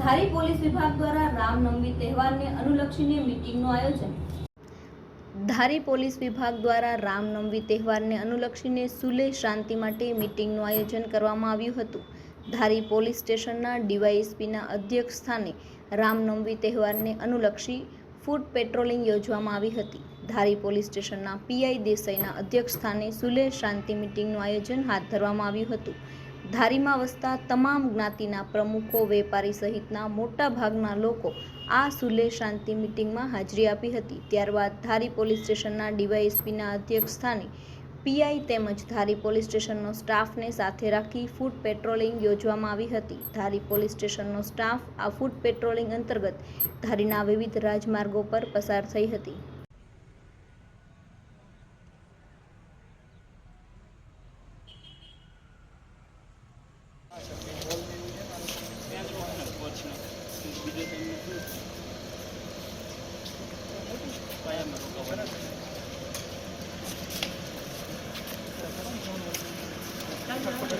ધારી police વિભાગ દ્વારા રામનવમી તહેવારને અનુલક્ષીને મીટિંગનું આયોજન. ધારી પોલીસ વિભાગ દ્વારા રામનવમી તહેવારને અનુલક્ષીને સુલે શાંતિ માટે મીટિંગનું આયોજન કરવામાં આવ્યું હતું. ધારી પોલીસ સ્ટેશનના ડીવાયએસપીના અધ્યક્ષ સ્થાને રામનવમી તહેવારને અનુલક્ષી ફૂડ પેટ્રોલિંગ યોજવામાં આવી હતી. ધારી પોલીસ સ્ટેશનના પીઆઈ દેસાઈના અધ્યક્ષ સ્થાને સુલે શાંતિ મીટિંગનું આયોજન હાથ ધરવામાં આવ્યું હતું. ધારીમાં વસતા તમામ જ્ઞાતિના પ્રમુખો, વેપારી સહિતના મોટા ભાગના લોકો આ સુલે શાંતિ મિટિંગમાં હાજરી આપી હતી. ત્યારબાદ ધારી પોલીસ સ્ટેશનના ડીવાયએસપીના અધ્યક્ષ સ્થાને પીઆઈ તેમજ ધારી પોલીસ સ્ટેશનનો સ્ટાફને સાથે રાખી ફૂડ પેટ્રોલિંગ યોજવામાં આવી હતી. ધારી પોલીસ સ્ટેશનનો સ્ટાફ આ ફૂડ પેટ્રોલિંગ અંતર્ગત ધારીના વિવિધ રાજમાર્ગો પર પસાર થઈ હતી. Kaya marukawan. Kaya marukawan.